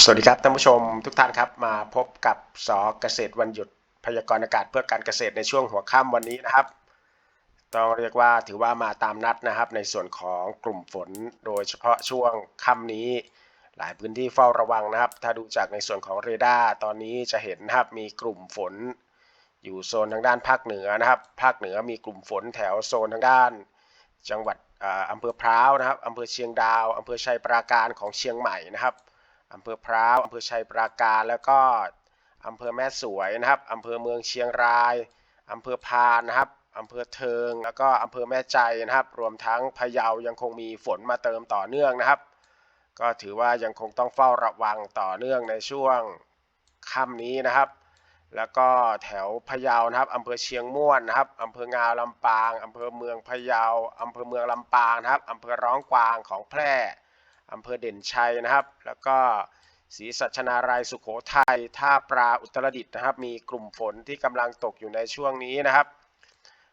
สวัสดีครับท่านผู้ชมทุกท่านครับมาพบกับสอเกษตรวันหยุดพยากรณ์อากาศเพื่อการเกษตรในช่วงหัวค่ำวันนี้นะครับ ต้องเรียกว่าถือว่ามาตามนัดนะครับ ในส่วนของกลุ่มฝน โดยเฉพาะช่วงค่ำนี้ หลายพื้นที่เฝ้าระวังนะครับ ถ้าดูจากในส่วนของเรดาร์ตอนนี้จะเห็นนะครับมีกลุ่มฝน อยู่โซนทางด้านภาคเหนือนะครับ ภาคเหนือมีกลุ่มฝนแถวโซนทางด้าน จังหวัดอ่าอำเภอพร้าวนะครับอำเภอเชียงดาวอำเภอชัยปราการของเชียงใหม่นะครับ อำเภอพร้าวอำเภอชัยปราการ แล้วก็อำเภอแม่สวยนะครับอำเภอเมืองเชียงรายอำเภอพานนะครับอำเภอเทิง แล้วก็อำเภอแม่ใจนะครับ รวมทั้งพะเยายังคงมีฝนมาเติมต่อเนื่องนะครับ ก็ถือว่ายังคงต้องเฝ้าระวังต่อเนื่องในช่วงค่ำนี้นะครับ แล้วก็แถวพะเยานะครับอำเภอเชียงม่วนนะครับอำเภองาวลำปางอำเภอเมืองพะเยาอำเภอเมืองลำปางนะครับอำเภอร้องกวางของแพร่ อำเภอเด่นชัยนะครับ แล้วก็ศรีสัชนารายสุขโขทัยท่าปลาอุตรดิตถ์นะครับ มีกลุ่มฝนที่กำลังตกอยู่ในช่วงนี้นะครับ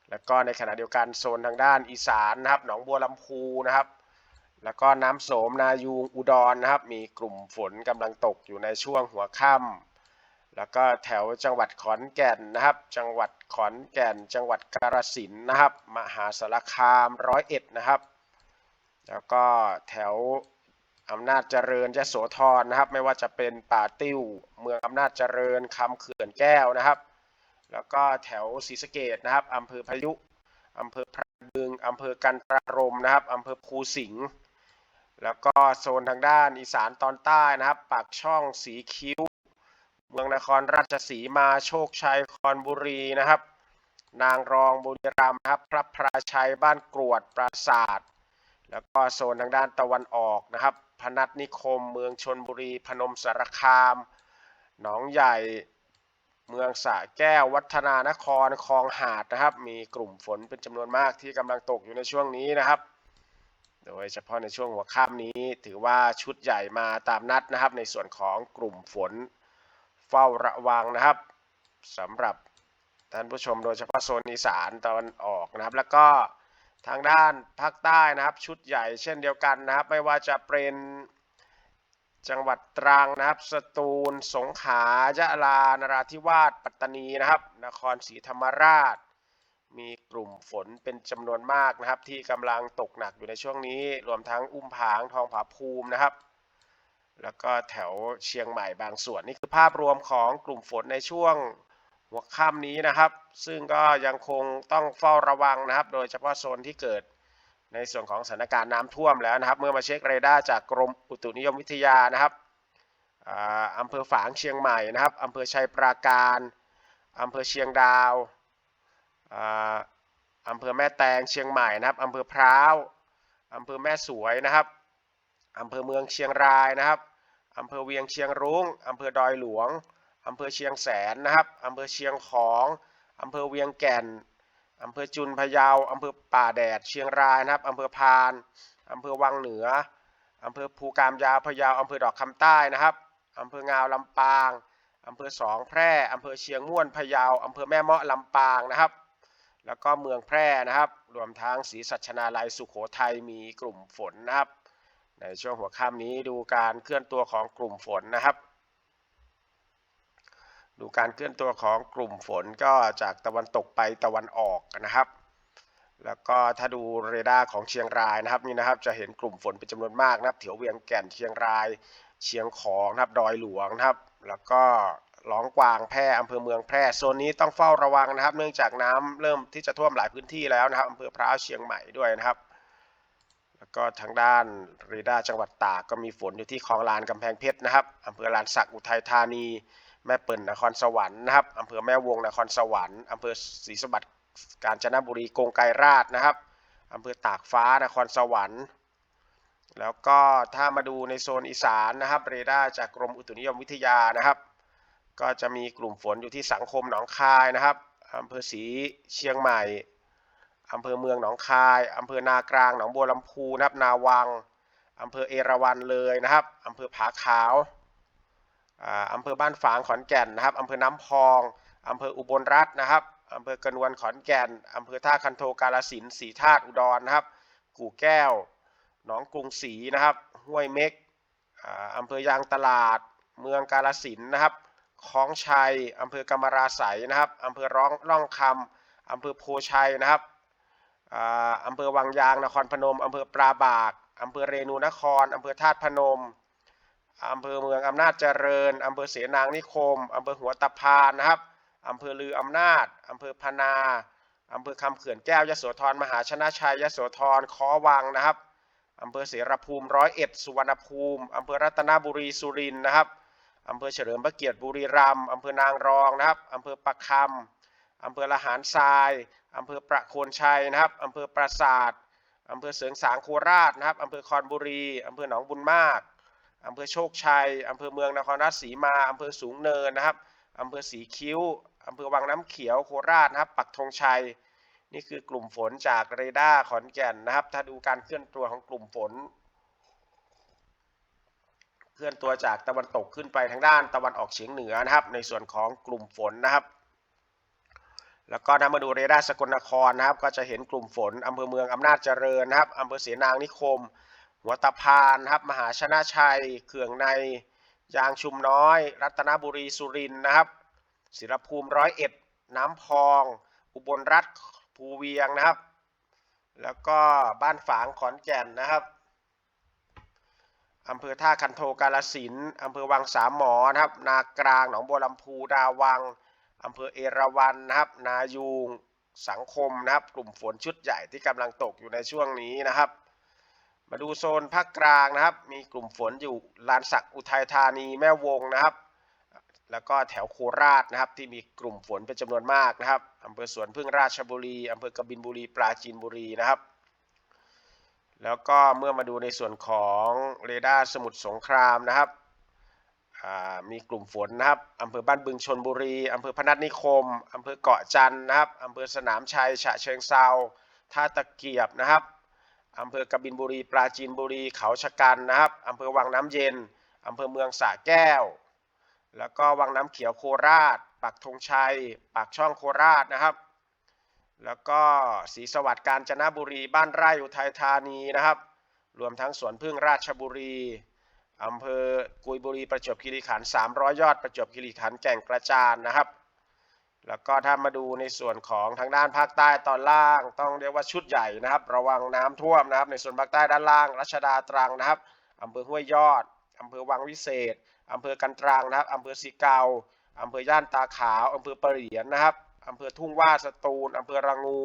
แล้วก็ในขณะเดียวกันโซนทางด้านอีสานนะครับ หนองบัวลำพูนะครับ แล้วก็น้ำโสมนายูงอุดรนะครับ มีกลุ่มฝนกำลังตกอยู่ในช่วงหัวค่ำแล้วก็แถวจังหวัดขอนแก่นนะครับ จังหวัดขอนแก่น จังหวัดกาฬสินธุ์นะครับ มหาสารคามร้อยเอ็ดนะครับ แล้วก็แถว อำนาจเจริญยโสธรนะครับ ไม่ว่าจะเป็นป่าติ้ว เมืองอำนาจเจริญคำเขื่อนแก้วนะครับ แล้วก็แถวศรีสะเกดนะครับอำเภอพายุอำเภอพระดึงอำเภอกันตรารมนะครับอำเภอภูสิงห์แล้วก็โซนทางด้านอีสานตอนใต้นะครับ ปากช่องสีคิ้ว เมืองนครราชสีมาโชคชัยคอนบุรีนะครับ นางรองบุรีรัมย์นะครับ พระพราชัยบ้านกรวดปราศาสตร์แล้วก็โซนทางด้านตะวันออกนะครับ พนัสนิคม เมืองชนบุรี พนมสารคาม หนองใหญ่ เมืองสระแก้ว วัฒนานคร คลองหาดนะครับ มีกลุ่มฝนเป็นจำนวนมากที่กำลังตกอยู่ในช่วงนี้นะครับ โดยเฉพาะในช่วงหัวค่ำนี้ ถือว่าชุดใหญ่มาตามนัดนะครับ ในส่วนของกลุ่มฝนเฝ้าระวังนะครับสำหรับท่านผู้ชมโดยเฉพาะโซนอีสานตะวันออกนะครับ แล้วก็ ทางด้านภาคใต้นะครับ ชุดใหญ่เช่นเดียวกันนะครับ ไม่ว่าจะเป็นจังหวัดตรังนะครับ สตูล สงขลายะลา นราธิวาส ปัตตานีนะครับ นครศรีธรรมราช มีกลุ่มฝนเป็นจำนวนมากนะครับ ที่กำลังตกหนักอยู่ในช่วงนี้ รวมทั้งอุ้มผางทองผาภูมินะครับ แล้วก็แถวเชียงใหม่บางส่วนนี่คือภาพรวมของกลุ่มฝนในช่วง หัวค่ำนี้นะครับ ซึ่งก็ยังคงต้องเฝ้าระวังนะครับ โดยเฉพาะโซนที่เกิดในส่วนของสถานการณ์น้ำท่วมแล้วนะครับ เมื่อมาเช็คเรดาร์จากกรมอุตุนิยมวิทยานะครับอ่าอำเภอฝางเชียงใหม่นะครับอำเภอชัยปราการอำเภอเชียงดาวอ่าอำเภอแม่แตงเชียงใหม่นะครับอำเภอพร้าวอำเภอแม่สวยนะครับอำเภอเมืองเชียงรายนะครับอำเภอเวียงเชียงรุ้งอำเภอดอยหลวง อำเภอเชียงแสนนะครับอำเภอเชียงของอำเภอเวียงแก่นอำเภอจุนพะเยาอำเภอป่าแดด เชียงรายนะครับอำเภอพานอำเภอวังเหนืออำเภอภูกามยาวพะเยาอำเภอดอกคำใต้นะครับอำเภองาวลำปางอำเภอสองแพร่อำเภอเชียงม่วนพะเยาอำเภอแม่เมาะลำปางนะครับ แล้วก็เมืองแพร่นะครับ รวมทั้งศรีสัชนาลัยสุขโขทัยมีกลุ่มฝนนะครับ ในช่วงหัวค่ำนี้ดูการเคลื่อนตัวของกลุ่มฝนนะครับ ดูการเคลื่อนตัวของกลุ่มฝนก็จากตะวันตกไปตะวันออกนะครับ แล้วก็ถ้าดูเรดาร์ของเชียงรายนะครับนี่นะครับ จะเห็นกลุ่มฝนเป็นจำนวนมากนะครับแถวเวียงแก่นเชียงราย เชียงของนะครับดอยหลวงนะครับ แล้วก็หลองกวางแพร่อำเภอเมืองแพร่โซนนี้ต้องเฝ้าระวังนะครับ เนื่องจากน้ำเริ่มที่จะท่วมหลายพื้นที่แล้วนะครับอำเภอพร้าวเชียงใหม่ด้วยนะครับ แล้วก็ทางด้านเรดาร์จังหวัดตากก็มีฝนอยู่ที่คลองลานกำแพงเพชรนะครับอำเภอลานสักอุทัยธานี แม่เปิ่นนครสวรรค์นะครับอำเภอแม่วงนครสวรรค์อำเภอศรีสมบัติกาญจนบุรีกงไกรราชนะครับอำเภอตากฟ้านครสวรรค์ แล้วก็ถ้ามาดูในโซนอีสานนะครับ เรดาร์จากกรมอุตุนิยมวิทยานะครับ ก็จะมีกลุ่มฝนอยู่ที่สังคมหนองคายนะครับอำเภอศรีเชียงใหม่อำเภอเมืองหนองคายอำเภอนากลางหนองบัวลำพูนะครับ นาวังอำเภอเอราวัณเลยนะครับอำเภอผาขาว อ่าอำเภอบ้านฝางขอนแก่นนะครับอำเภอน้ำพองอำเภออุบลรัตน์นะครับอำเภอกระนวนขอนแก่นอำเภอท่าคันโทกาลสินธุ์ศรีธาตุอุดรนะครับ กู่แก้วหนองกรุงศรีนะครับ ห้วยเม็กอ่าอำเภอยางตลาด เมืองกาลสินนะครับคลองชัยอำเภอกำมราไสยนะครับอำเภอร้องร่องคำอำเภอโพชัยนะครับอ่าอำเภอวังยางนครพนมอำเภอปราบากอำเภอเรนูนครอำเภอธาตุพนม อำเภอเมืองอำนาจเจริญอำเภอเสนางนิคมอำเภอหัวตะพานนะครับอำเภอลืออำนาจอำเภอพนาอำเภอคำเขื่อนแก้วยโสธรมหาชนะชัยยโสธรคอวังนะครับอำเภอเสรภูมิร้อยเอ็ดสุวรรณภูมิอำเภอรัตนบุรีสุรินทร์นะครับอำเภอเฉลิมพระเกียรติบุรีรัมย์อำเภอนางรองนะครับอำเภอประคำอำเภอละหารทรายอำเภอประโคนชัยนะครับอำเภอปราสาทอำเภอเสริงสางโคราชนะครับอำเภอคอนบุรีอำเภอหนองบุญมาก อำเภอโชคชัยอำเภอเมืองนครราชสีมาอำเภอสูงเนินนะครับอำเภอสีคิ้วอำเภอวังน้ำเขียวโคราชนะครับปักธงชัย นี่คือกลุ่มฝนจากเรดาร์ขอนแก่นนะครับ ถ้าดูการเคลื่อนตัวของกลุ่มฝน เคลื่อนตัวจากตะวันตกขึ้นไปทางด้านตะวันออกเฉียงเหนือนะครับ ในส่วนของกลุ่มฝนนะครับ แล้วก็นำมาดูเรดาร์สกลนครนะครับ ก็จะเห็นกลุ่มฝนอำเภอเมืองอำนาจเจริญนะครับอำเภอเสนางนิคม หัวตะพานนะครับ มหาชนะชัย เขื่องใน ยางชุมน้อย รัตนบุรีสุรินนะครับ ศิรภูมิร้อยเอ็ด น้ำพอง อุบลรัฐภูเวียงนะครับ แล้วก็บ้านฝางขอนแก่นนะครับอำเภอท่าคันโทกาลสินอำเภอวังสามหมอนะครับ นากลางหนองบัวลำพูดาวังอำเภอเอราวัณนะครับ นายูงสังคมนะครับ กลุ่มฝนชุดใหญ่ที่กำลังตกอยู่ในช่วงนี้นะครับ มาดูโซนภาคกลางนะครับ มีกลุ่มฝนอยู่ลานสักอุทัยธานีแม่วงนะครับ แล้วก็แถวโคราชนะครับ ที่มีกลุ่มฝนเป็นจำนวนมากนะครับอำเภอสวนพึ่งราชบุรีอำเภอกบินบุรีปราจีนบุรีนะครับ แล้วก็เมื่อมาดูในส่วนของเรดาร์สมุทรสงครามนะครับอ่ามีกลุ่มฝนนะครับอำเภอบ้านบึงชนบุรีอำเภอพนัสนิคมอำเภอเกาะจันนะครับอำเภอสนามชัยฉะเชิงเซาท่าตะเกียบนะครับ อำเภอกบินบุรี ปราจีนบุรี เขาชะกันนะครับอำเภอวังน้ำเย็นอำเภอเมืองสระแก้ว แล้วก็วังน้ำเขียวโคราช ปักธงชัย ปากช่องโคราชนะครับ แล้วก็ศรีสวัสดิ์กาญจนบุรี บ้านไร่อุทัยธานีนะครับ รวมทั้งสวนพึ่งราชบุรีอำเภอกุยบุรีประจวบคีรีขันธ์300 ยอดประจวบคีรีขันธ์แก่งกระจานนะครับ แล้วก็ถ้ามาดูในส่วนของทางด้านภาคใต้ตอนล่าง ต้องเรียกว่าชุดใหญ่นะครับ ระวังน้ำท่วมนะครับ ในส่วนภาคใต้ด้านล่างรัชดาตรังนะครับอำเภอห้วยยอดอำเภอวังวิเศษอำเภอกันตรังนะครับอำเภอสีเกาอำเภอย่านตาขาวอำเภอปะเหรียนนะครับอำเภอทุ่งว่าสตูลอำเภอระงู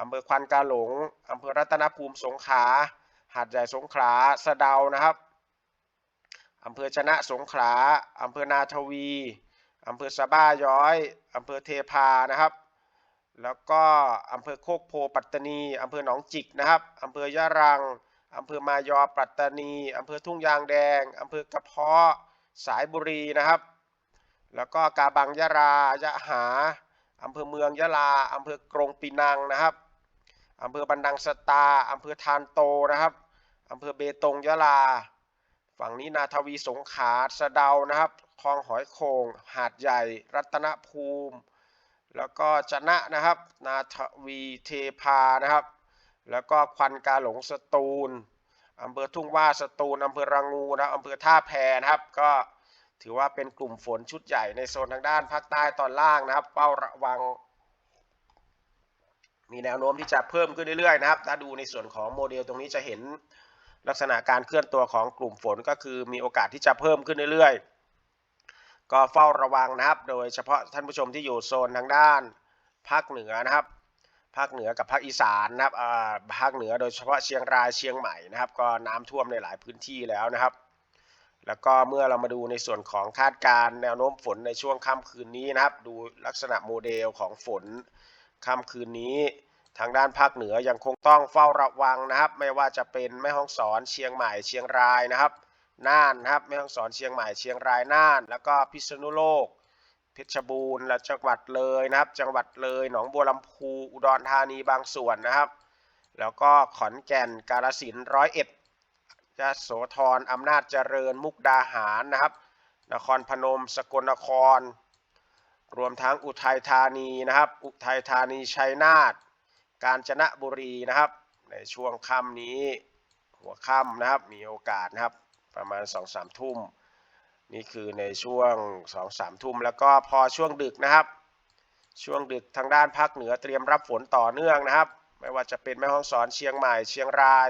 อำเภอควันกาหลงอำเภอรัตนภูมิสงขลาหาดใหญ่สงขลาสะเดานะครับอำเภอชนะสงขลาอำเภอนาทวี อำเภอสะบ้าย้อยอำเภอเทพานะครับ แล้วก็อำเภอโคกโพปัตตานีอำเภอหนองจิกนะครับอำเภอยะรังอำเภอมายอปัตตานีอำเภอทุ่งยางแดงอำเภอกระเพาะสายบุรีนะครับ แล้วก็กาบังยะรายะหาอำเภอเมืองยะลาอำเภอกรงปีนังนะครับอำเภอบันดังสตาอำเภอทานโตนะครับอำเภอเบตงยะลา ฝั่งนี้นาทวีสงขาสะเดานะครับคลองหอยโขงหาดใหญ่ รัตนภูมิ แล้วก็จะนะนะครับ นาทวีเทพานะครับ แล้วก็ควันกาหลงสตูลอำเภอทุ่งว่าสตูลอำเภอระงูนะอำเภอท่าแพนะครับ ก็ถือว่าเป็นกลุ่มฝนชุดใหญ่ในโซนทางด้านภาคใต้ตอนล่างนะครับเฝ้าระวัง มีแนวโน้มที่จะเพิ่มขึ้นเรื่อยๆนะครับ ถ้าดูในส่วนของโมเดลตรงนี้จะเห็น ลักษณะการเคลื่อนตัวของกลุ่มฝนก็คือมีโอกาสที่จะเพิ่มขึ้นเรื่อยๆ ก็เฝ้าระวังนะครับ โดยเฉพาะท่านผู้ชมที่อยู่โซนทางด้านภาคเหนือนะครับ ภาคเหนือกับภาคอีสานนะครับอ่าภาคเหนือโดยเฉพาะเชียงรายเชียงใหม่นะครับ ก็น้ำท่วมในหลายพื้นที่แล้วนะครับ แล้วก็เมื่อเรามาดูในส่วนของคาดการณ์แนวโน้มฝนในช่วงค่ำคืนนี้นะครับ ดูลักษณะโมเดลของฝนค่ำคืนนี้ ทางด้านภาคเหนือยังคงต้องเฝ้าระวังนะครับ ไม่ว่าจะเป็นแม่ฮ่องสอนเชียงใหม่เชียงรายนะครับ น่านนะครับแม่ฮ่องสอนเชียงใหม่เชียงรายน่าน แล้วก็พิษณุโลก เพชรบูรณ์และจังหวัดเลยนะครับ จังหวัดเลยหนองบัวลำพูอุดรธานีบางส่วนนะครับ แล้วก็ขอนแก่นกาฬสินธุ์ร้อยเอ็ดยโสธรอำนาจเจริญมุกดาหารนะครับ นครพนม สกลนคร รวมทั้งอุทัยธานีนะครับ อุทัยธานีชัยนาท กาญจนะบุรีนะครับ ในช่วงค่ำนี้ หัวค่ำนะครับมีโอกาสนะครับประมาณ2อสามทุ่ม นี่คือในช่วงสองสามทุ่ม แล้วก็พอช่วงดึกนะครับ ช่วงดึกทางด้านภาคเหนือเตรียมรับฝนต่อเนื่องนะครับ ไม่ว่าจะเป็นแม่ฮ่องสอนเชียงใหม่เชียงราย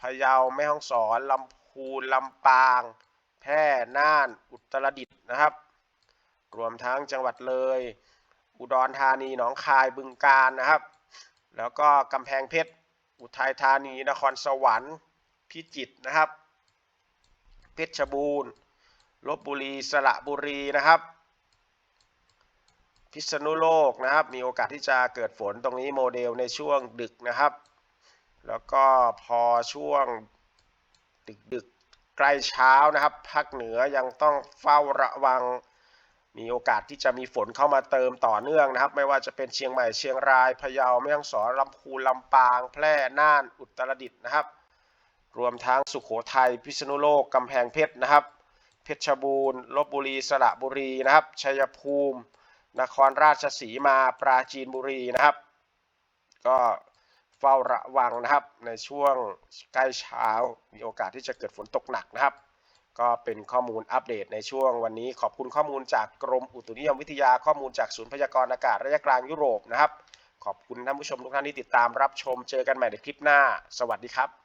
พะเยาแม่ฮ่องสอนลำพูนลำปาง แพร่น่านอุตรดิตถ์นะครับ รวมทั้งจังหวัดเลย อุดรธานีหนองคายบึงกาฬนะครับ แล้วก็กำแพงเพชร อุทัยธานี นครสวรรค์ พิจิตรนะครับ เพชรบูรณ์ ลบบุรี สระบุรีนะครับ พิษณุโลกนะครับ มีโอกาสที่จะเกิดฝนตรงนี้โมเดลในช่วงดึกนะครับ แล้วก็พอช่วงดึกดึกๆใกล้เช้านะครับ ภาคเหนือยังต้องเฝ้าระวัง มีโอกาสที่จะมีฝนเข้ามาเติมต่อเนื่องนะครับ ไม่ว่าจะเป็นเชียงใหม่เชียงรายพะเยาแม่ฮ่องสอนลำพูนลำปาง แพร่น่านอุตรดิตถ์นะครับ รวมทั้งสุขโขทัยพิษณุโลกกำแพงเพชรนะครับ เพชรบูรณ์ลบบุรีสระบุรีนะครับชัยภูมิ นครราชสีมาปราจีนบุรีนะครับ ก็เฝ้าระวังนะครับในช่วงใกล้เช้ามีโอกาสที่จะเกิดฝนตกหนักนะครับ ก็เป็นข้อมูลอัปเดตในช่วงวันนี้ขอบคุณข้อมูลจากกรมอุตุนิยมวิทยาข้อมูลจากศูนย์พยากรณ์อากาศระยะกลางยุโรปนะครับ ขอบคุณท่านผู้ชมทุกท่านที่ติดตามรับชมเจอกันใหม่ในคลิปหน้า สวัสดีครับ